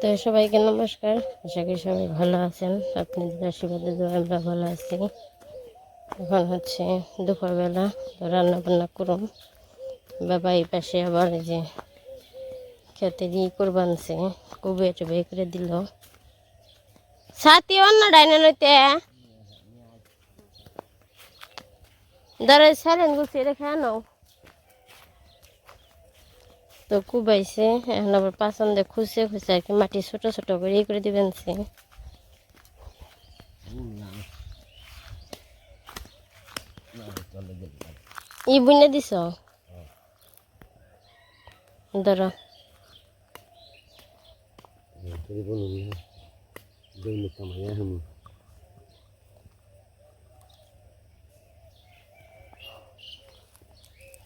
তো সবাইকে নমস্কার। আশা করি সবাই ভালো আছেন। আপনাদের আশীর্বাদে দোয়া আমরা ভালো আছি। এখন হচ্ছে দুপুরবেলা, তো রান্না বান্না করুন। বাবা এই পাশে আবার যে খেতে দিয়ে করবানছে কুবে টুবে করে দিল। সাথী, অন্য ডাইনে নইতে দাঁড়াই সাইলেন গুছিয়ে রেখে আনো। তো কুবাইছে, এখন আবার পাচন দিয়ে খুঁজছে খুঁজছে আর কি মাটি ছোট ছোট করে ই করে দিবেন সে। ই বুনে দিছ? ধরো।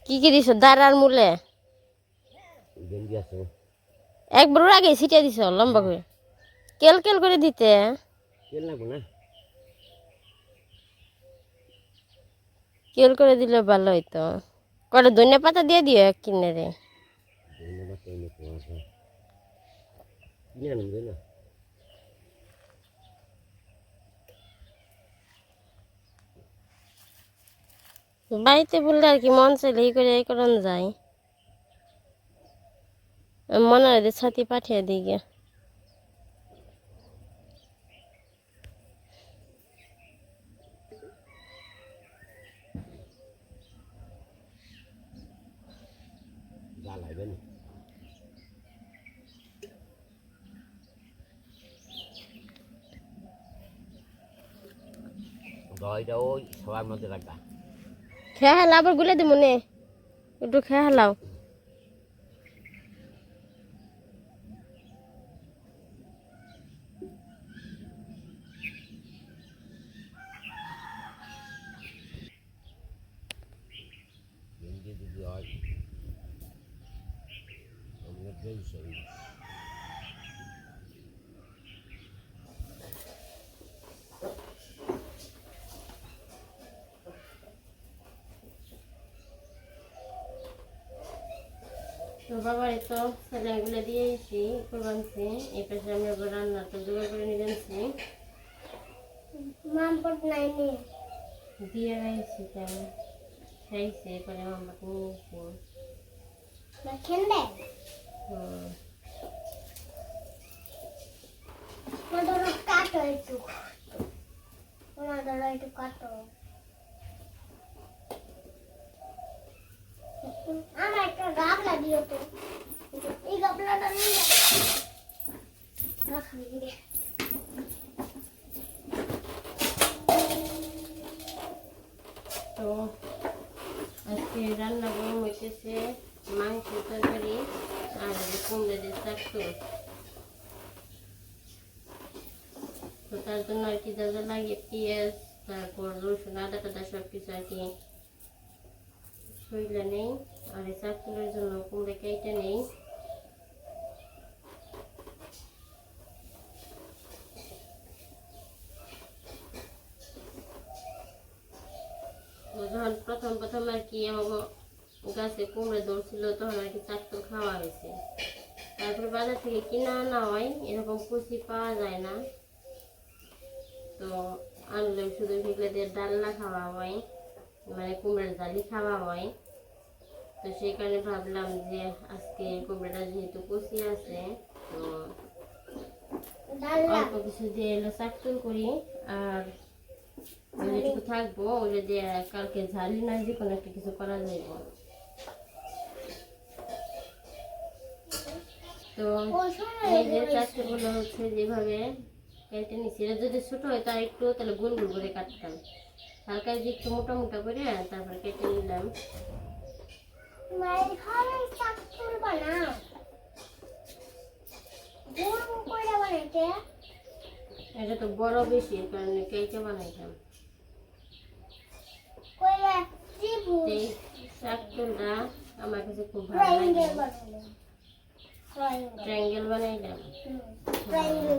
কি কি দিছ? দাঁড়ার মূলে? একবার ওর আগে ছিটিয়ে দিছ লম্বা করে। কেল কেল করে দিতে। তেল লাগবো না? কেল করে দিলে ভালো হইতো। কটা ধনিয়া পাতা দিয়ে দিও এক কিনে রে। বাড়িতে বললে আর কি মন চাইলে এই করে এই করন যায়। মনে হয় যে ছাতি পাঠিয়ে দিই গে যা লাগবে না দইটা ওই সবার মধ্যে রাখবা খেয়া হেলা আবার গুলে দি মনে একটু খেয়া হেলাও গেঞ্জি যদি হয় আমরা গেঞ্জি তো বাবা এই তো স্যালাইগুলো দিয়ে এসি করবানছি এই পাশে আমি আবার রান্নাটা জোগাড় করে নিয়ে নাই নি দিয়ে রাখছি তাই। খাইছে পরে মামাকে নিয়ে এসি না হুম। কাটো একটু। ধরো একটু কাটো। আমার একটা গাবলা দিও তো। এই গাবলাটা নিয়ে যাও রাখি রে তো আজকে রান্না গরম হইতেছে মাংস তরকারি আর কুমড়ে দিয়ে চাকু তো তার জন্য আর কি যা যা লাগে পেঁয়াজ তারপর রসুন আদা টাদা সব কিছু আর কি শরীরে নেই আর এই চাকুলের জন্য কুমড়ে কেটে নেই তো যখন প্রথম প্রথম আর কি গাছে কুমড়ে ধরছিল তখন আর কি চাকু খাওয়া হয়েছে। তারপরে বাজার থেকে কিনে আনা হয় এরকম কুচি পাওয়া যায় না। তো আনলে শুধু সেগুলো দিয়ে ডালনা খাওয়া হয় মানে কুমড়ার ডালি খাওয়া হয়। তো সেই কারণে ভাবলাম যে আজকে কুমড়াটা যেহেতু কুচি আছে তো অল্প কিছু দিয়ে এলো চাকতুল করি আর যেটুকু থাকব দিয়ে কালকে ঝালি না যে কোনো একটা কিছু করা যাইব। তো এই যে চাকরিগুলো হচ্ছে যেভাবে কেটে নিচ্ছি এটা যদি ছোট হয় তার একটু তাহলে গোল গোল করে কাটতাম। হালকা যে একটু মোটা মোটা করে তারপর কেটে নিলাম। এটা তো বড় বেশি কারণে কেটে বানাইতাম। আমার কাছে খুব ভালো ট্রায়াঙ্গেল বানাইলাম। Triangle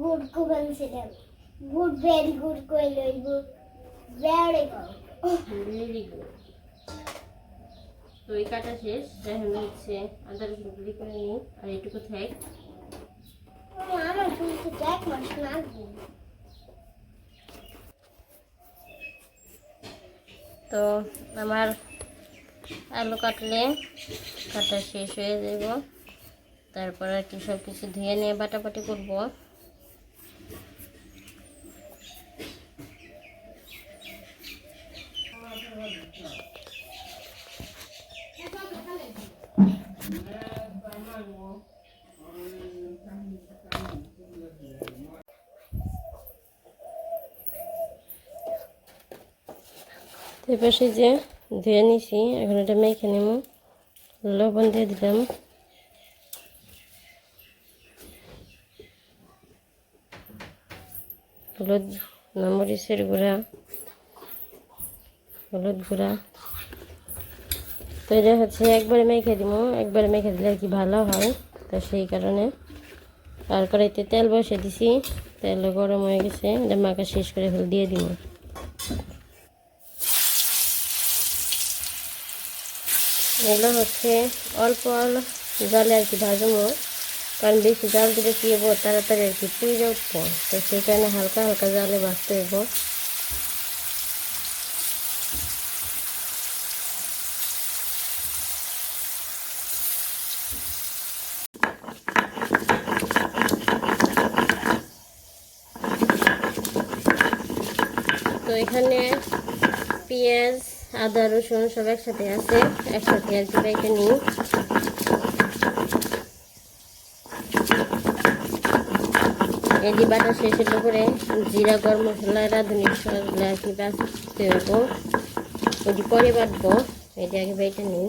good consider good very good কইলো good very good very good এই কাটা শেষ। এখন হচ্ছে আদা রসুন গুলি করে নিই। আর এটুকু থাক। শুনতে my snuggie. তো আমার আলু কাটলে কাটা শেষ হয়ে যাব তারপরে আর কি সব কিছু ধুয়ে নিয়ে বাটাবাটি করব তো পাশে যে ধুয়ে নিছি, এখন এটা মেখে নেব। লবণ দিয়ে দিলাম। হলুদ মরিচের গুঁড়া, হলুদ গুঁড়া। তো এটা হচ্ছে একবারে মেখে দিব। একবারে মেখে দিলে আর কি ভালো হয়, তো সেই কারণে। আর কড়াইতে তেল বসে দিছি। তেল গরম হয়ে গেছে। এটা মাখা শেষ করে দিয়ে দিব। এগুলো হচ্ছে, অল্প অল্প জলে আর কি ভাজবো। কারণ বেশি জল দিলে কি হব, তাড়াতাড়ি আর কি পুড়ে উঠবো তো সেই কারণে হালকা হালকা জলে ভাজতে হব। তো এখানে পেঁয়াজ আদা, রসুন সব একসাথে আছে। একসাথে আর কি বেটে নিই। যে বাটা শেষের উপরে জিরা, গরম মশলা, রাঁধুনি সবগুলো আর কি বাঁচতে হব। ওটি পরে বাটবো এটি আগে বেটে নিই।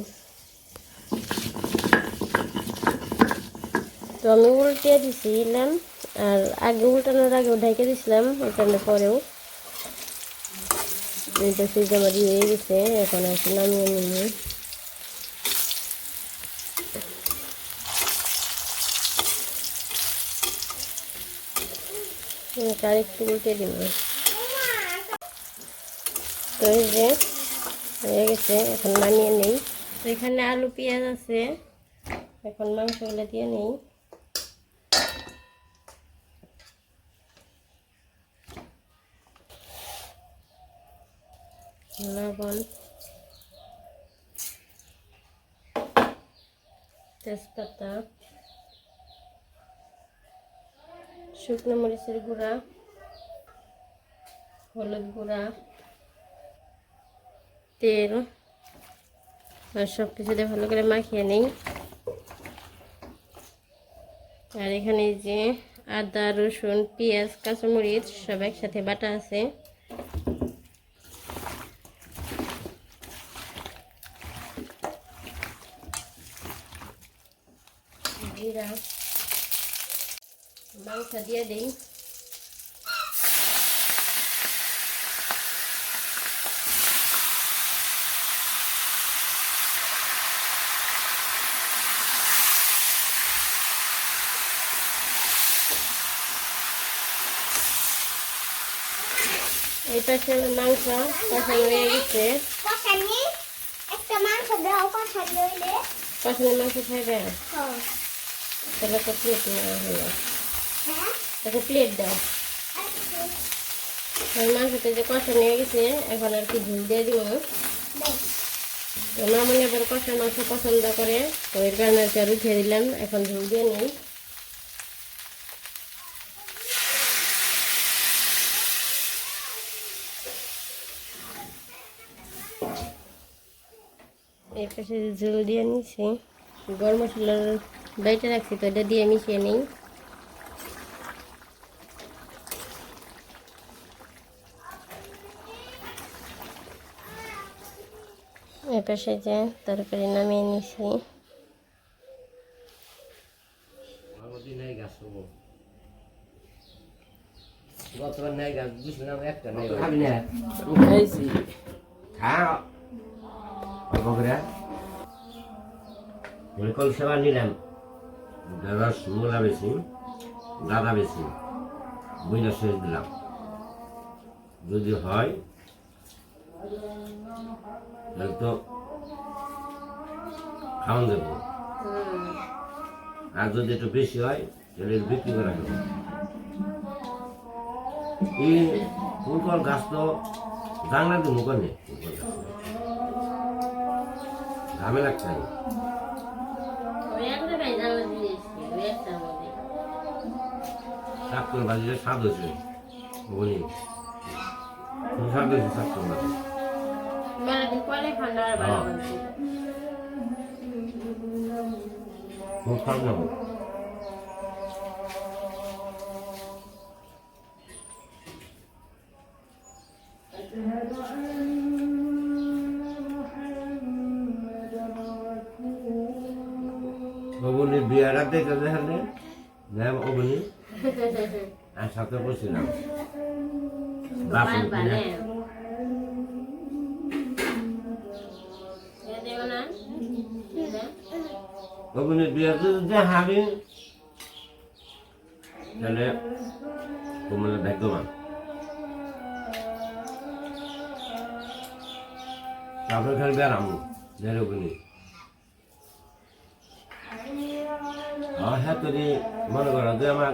তো আমি উল্টে দিছিলাম, আর আগে উল্টানোর আগে ঢেকে দিছিলাম উল্টানোর পরেও। এটা সুইচ আমার হয়ে গেছে এখন আর কি নামিয়ে নিই এটা একটু উল্টে দিব। তো এই যে হয়ে গেছে এখন নামিয়ে নেই। তো এখানে আলু পেঁয়াজ আছে। এখন মাংসগুলো দিয়ে নেই। লবণ, তেজপাতা, শুকনো মরিচের গুঁড়া, হলুদ গুঁড়া, তেল, আর সব কিছু দিয়ে ভালো করে মাখিয়ে নেই। আর এখানে যে আদা, রসুন, পেঁয়াজ, কাঁচামরিচ সব একসাথে বাটা আছে। জিরা মাংস দিয়ে দিই। এই পাশে মাংস কষানো হয়ে গেছে। কষানি? একটা মাংস দাও কষানি হইলে। কষানো মাংস খাবে হ্যাঁ। তাহলে একটা প্লেট হলো হ্যাঁ? একটা প্লেট দাও। মাংসতে যে কষা নিয়ে গেছে এখন আর কি ঝুল দিয়ে দিব। তো মামনি আবার কষা মাংস পছন্দ করে তো এর কারণে আর কি আর উঠিয়ে দিলাম এখন ঝুল দিয়ে নিই। এই পাশে ঝুল দিয়ে নিছি গরম মশলার বাইটে রাখছি তো এটা দিয়ে মিশিয়ে নিই। এই পাশে যে তরকারি নামিয়ে নিছি। নিলাম। দাদা মূলা বেশি, দাদা বেশি বুঝলা শেষ দিলাম। যদি হয়, তাহলে তো খাওয়ান দেবো। আর যদি একটু বেশি হয়, তাহলে বিক্রি করা যাবে এই ফুলকল গাছ তো জানলা দিয়ে গাছ। ঝামেলা চাই করে বাজিলে স্বাদ হয়েছে বলি স্বাদ হয়েছে করে বাজি মেলা দিন পরে ঠান্ডা আর ভালো হ্যাঁ। লাগছে খুব স্বাদ না ওগুলি বিয়ারা দেখে দেখেন ম্যাম ওগুলি আর সাথে বসছিলাম। কিনা হ্যাঁ যদি তাহলে তোমার ভাগ্যবান। তারপরে খালি বেড়াম যাই হ্যাঁ মনে করো যে আমার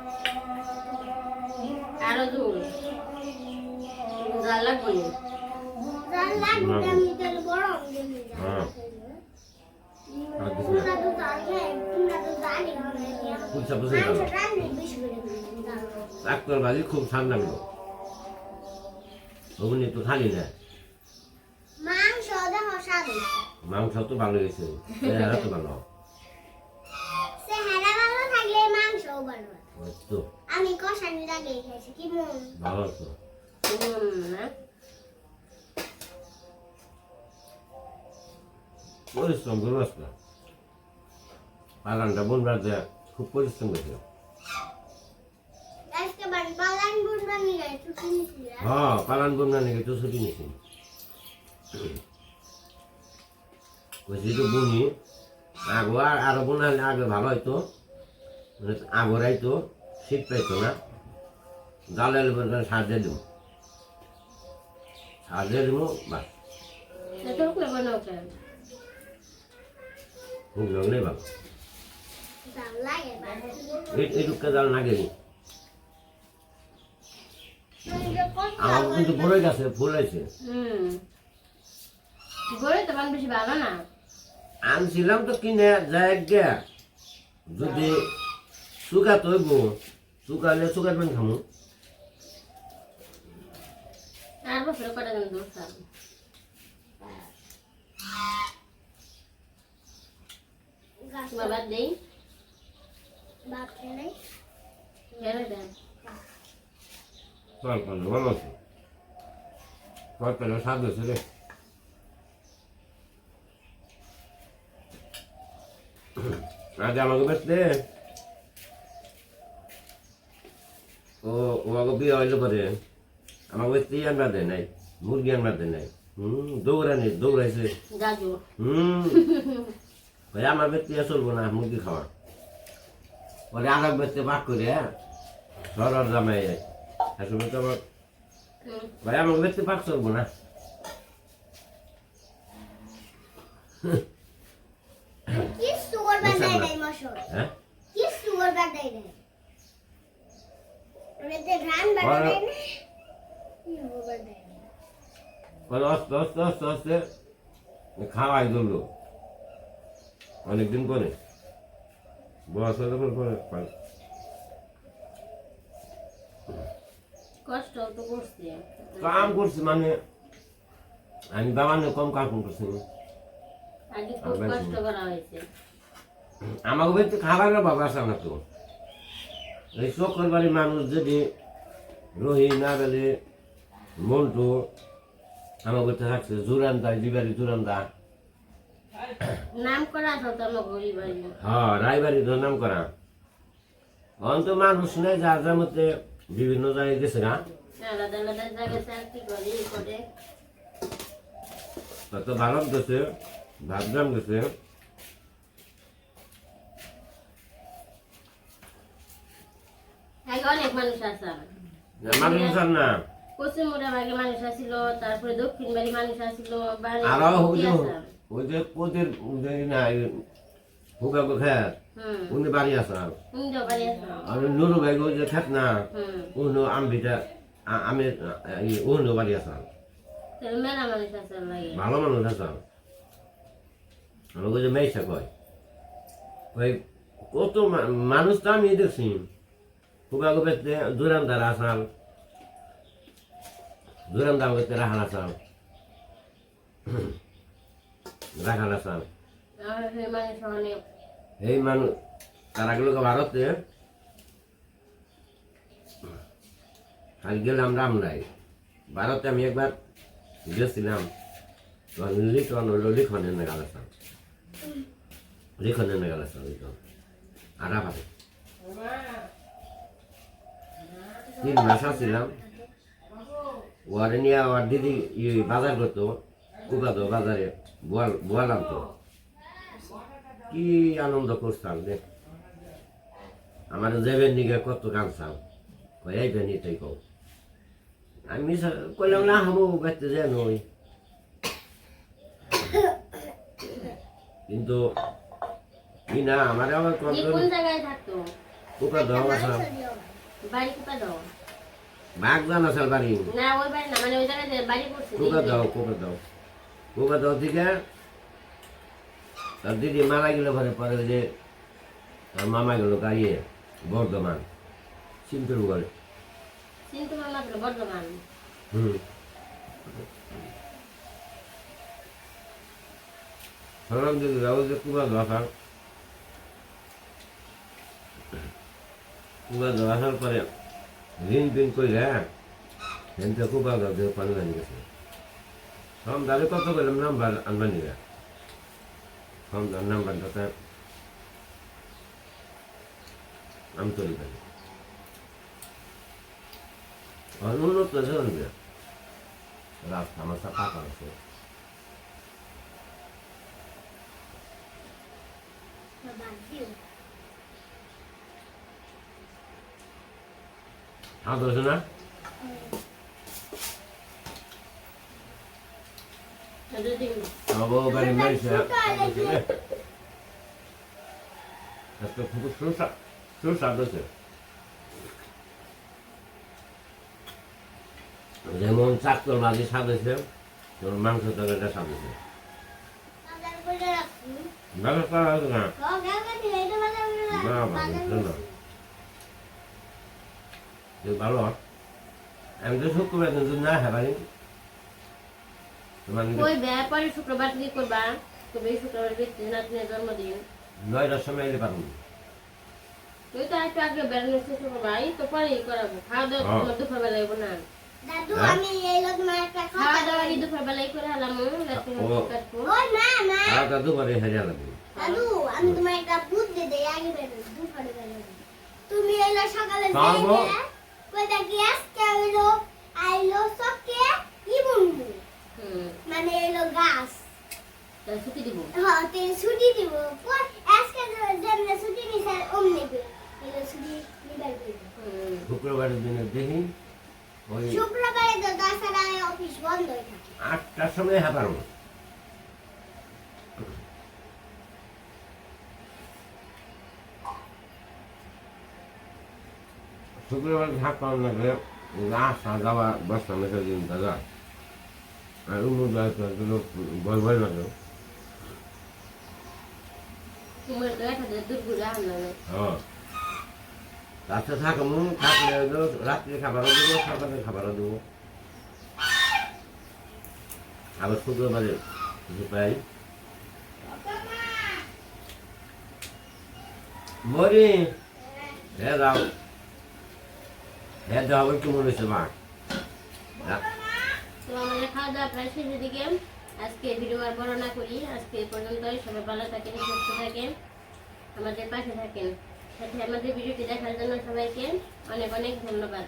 আরও দূর জাল লাগবো জাল লাগবে আমি তাহলে বড় হ্যাঁ। তো জানে তো জানি গেল। মাংস ডাক্তার বাজি খুব ঠান্ডা ওগুলি তো খালি না মাংস মাংস তো ভালো গেছে এরা তো ভালো। সে ভালো থাকলে মাংসও ভালো তো আমি কষানি লাগে খাইছি কি মন? ভালো তো। হুম না পরিশ্রম করব আজকে বাগানটা বনবার যে খুব পরিশ্রম করছে বুনবা নিয়ে হ্যাঁ তো ছুটি নিছি বুনি আগো আর আরও বোনা হলে আগে ভালো হইতো মানে আগরাই তো শীত পাইতো না জালে সার দিয়ে দিব। সার দিয়ে দিব বাস এটা তো বানাও কেন? খুব লাগলে ভালো জাল লাগে বাড়ি এই এইটুকু জাল লাগে নি তুমি যে কষ্ট আমার কিন্তু গাছে ফুল আছে হুম। তো বান বেশি ভালো না। আনছিলাম তো কিনে যায় যদি শুকা তৈব শুকালে শুকাবেন খামু? আর বছর কটা দিন গাছ তোমার বাদ দেই। বাপ খেলে কেন দেন চল ভালো আছে? তরকারি স্বাদ হয়েছে রে আজ আমাকে বেচতে ও ও আমাকে বিয়ে হইলে পরে? আমাকে বেচতে আনবার দেয় নাই মুরগি আনবার দেয় নাই। হুম দৌড়ানি দৌড়াইছে। হুম। ভাই আমার ব্যক্তি চলবো না মুরগি খাওয়া পরে আগাম ব্যক্তি ভাগ করে সরর জামাই আসলে তো আমার ভাই আমার ব্যক্তি ভাগ চলবো না? কি সুগর বাদাই নাই মশর হ্যাঁ? কি সুগর বাদাই নাই। পরে আস্তে আস্তে আস্তে আস্তে খাওয়াই ধরলো অনেকদিন পরে বয়স হলে পরে পরে কাম করছি মানে আমি বাবানে কম কাম করছি আমাকে খাবারের বাবা আছে না তো এই সকল বাড়ির মানুষ যদি রহি না বেলে মন্টু আমাকে তো থাকছে জুরান্দা দিবারি জুরান্দা। নাম করা তো আমার গরিব হ্যাঁ রায়বাড়ি তো নাম করা অন্ত মানুষ নেই যার যার মধ্যে বিভিন্ন জায়গায় গেছে না? কত ভারত গেছে ভাবগ্রাম গেছে। অনেক মানুষ আছে মানুষ আর না। মানুষ আসিল তারপরে দক্ষিণ বাড়ি মানুষ আসিল আরও ওই যে খেত উনি বাড়ি আর। আর নুরু ভাই যে খেত না উনো আম্বিটা আমি উনো বাড়ি লাগে ভালো মানুষ আছে আমাকে যে মেয়েছে কয় ওই কত মানুষ তো আমি দেখছি। হুগা গুপেতে দুরামদার আসাল দুরামদার গুপেতে রাহান আসাল রাখাল আসাল আর এই মানুষ তারা গেল ভারতে আজ গেলাম রামরাই ভারতে আমি একবার গেছিলাম তখন লিখন হলো লিখনের নেগালাম লিখনের নেগালাম লিখন। আড়া ভাবে তিন মাস ছিলাম ওয়ারে নিয়ে আমার দিদি বাজার করতো উপাদো বাজারে বোয়াল বোয়ালাম তো কি আনন্দ করতাম রে। আমার যাবেন নিগে কত কাঁদতাম কই এই বেনি তাই কও। আমি কইলাম না হামু বেতে যে নই কিন্তু কি না আমার আবার কত কোন জায়গায় থাকতো? কুকা দাও আসাম বাড়ি কোথায় দাও? জান আসাল বাড়ি না ওই বাড়ি না মানে ওই জায়গায় বাড়ি করছে কুকা দাও কুকা দাও কুকা দাও থেকে তার দিদি মারা গেল পরে পরে যে তার মামা গেল গাড়িয়ে বর্ধমান মামা হুম। সরম যে কুবা কুবা দোয়াশাল পরে ঋণ পিন করি হ্যাঁ কিন্তু কুবা দোয়া পানি বানি গেছে সম দাবি কত করলাম নাম্বার আনবানি না সম নাম্বার দাতা আমি তৈরি পারি অনুন্নত ধরবে রাস্তা আমার সাফা করেছে হ্যাঁ দোষ না যদি বাবু বাড়ি মেরেছে আজকে খুব সুস্বাদ সুস্বাদ হচ্ছে যেমন চাকতর মাঝে হয়েছে যেমন মাংস তরকারিটা আছে না না ভালো না যে ভালো আমি তো শুক্রবার কিন্তু না হ্যাঁ ভাই তোমার ওই ব্যাপারে শুক্রবার কি করবা এই শুক্রবার নাতনের জন্মদিন নয়টার সময় এলে পারব তুই তো একটু আগে করবা এই তো পরেই করাবো খাওয়া দাওয়া। তোমার দুপুর বেলায় না দাদু? আমি এই লোক তোমার একটা খাওয়া দাওয়া দুপুর বেলায় করে হলাম রাত্রে ও। না না হেরিয়া লাগবে দাদু আমি তোমার একটা বুদ্ধি দেই আগে বেরো দুপুরে বেরো তুমি এলো সকালে পারব। কইটা কি আজকে হইল আইলো সকে কি বলব হুম মানে এলো গাছ তাহলে ছুটি দিব হ্যাঁ তে ছুটি দিব পর আজকে যেমন ছুটি নিছে অমনি এলো ছুটি নিবার শুক্রবারের দিনে দেখি শুক্রবারে তো দশটায় অফিস বন্ধ হয়ে থাকে আটটার সময় হ্যাঁ শুক্রবার ঝাঁক পাওয়া লাগলে আসা যাওয়া বসতাম একটা দিন দাদা। আর উমুর দায়িত্ব ভয় ভয় লাগে তোমার তো হ্যাঁ। রাত্রে থাকব থাকলে রাত্রে খাবারও দেবো সকালে খাবারও দেবো। আবার শুক্রবারে কিছু পাই। মরি। হ্যাঁ যাও হ্যাঁ দাও, একটু কেমন হয়েছে মা। তো আমাদের খাওয়া দাওয়া প্রায় শেষের দিকে আজকে ভিডিও আর বড় না করি। আজকে এই পর্যন্তই। সবাই ভালো থাকেন, সুস্থ থাকেন, আমাদের পাশে থাকেন। সাথে আমাদের ভিডিওটি দেখার জন্য সবাইকে অনেক অনেক ধন্যবাদ।